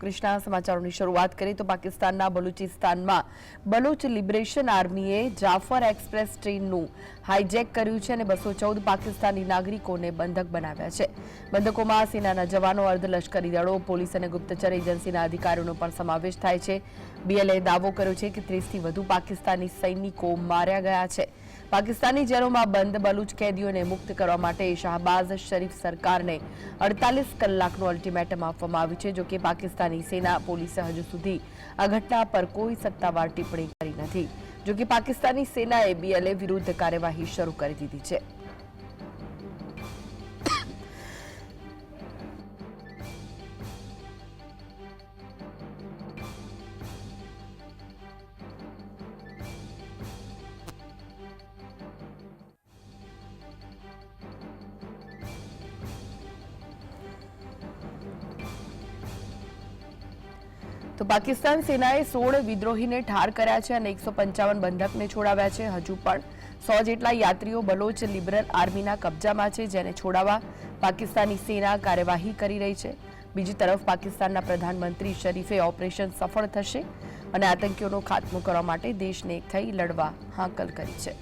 કૃષ્ણા સમાચારોની શરૂઆત કરીએ તો પાકિસ્તાનના બલુચિસ્તાનમાં બલુચ લિબરેશન આર્મીએ જાફર એક્સપ્રેસ ટ્રેનનું હાઇજેક કર્યું છે અને બસો ચૌદ પાકિસ્તાની નાગરિકોને બંધક બનાવ્યા છે. બંધકોમાં સેનાના જવાનો, અર્ધલશ્કરી દળો, પોલીસ અને ગુપ્તચર એજન્સીના અધિકારીઓનો પણ સમાવેશ થાય છે. બીએલએ દાવો કર્યો છે કે ત્રીસથી વધુ પાકિસ્તાની સૈનિકો માર્યા ગયા છે. પાકિસ્તાની જેલોમાં બંધ બલુચ કેદીઓને મુક્ત કરવા માટે શાહબાઝ શરીફ સરકારને અડતાલીસ કલાકનું અલ્ટિમેટમ આપવામાં આવ્યું છે જોકે પાકિસ્તાની સેના પોલીસે હજુ સુધી આ ઘટના પર કોઈ સત્તાવાર ટિપ્પણી કરી નથી. જોકે પાકિસ્તાની સેનાએ બીએલએ વિરુદ્ધ કાર્યવાહી શરૂ કરી દીધી છે. તો પાકિસ્તાન સેનાએ સોળ વિદ્રોહીને ઠાર કર્યા છે અને એકસો પંચાવન બંધકને છોડાવ્યા છે. હજુ પણ સો જેટલા યાત્રીઓ બલોચ લિબરલ આર્મીના કબજામાં છે, જેને છોડાવવા પાકિસ્તાની સેના કાર્યવાહી કરી રહી છે. બીજી તરફ પાકિસ્તાનના પ્રધાનમંત્રી શરીફે ઓપરેશન સફળ થશે અને આતંકીઓનો ખાત્મો કરવા માટે દેશને એક થઈ લડવા હાંકલ કરી છે.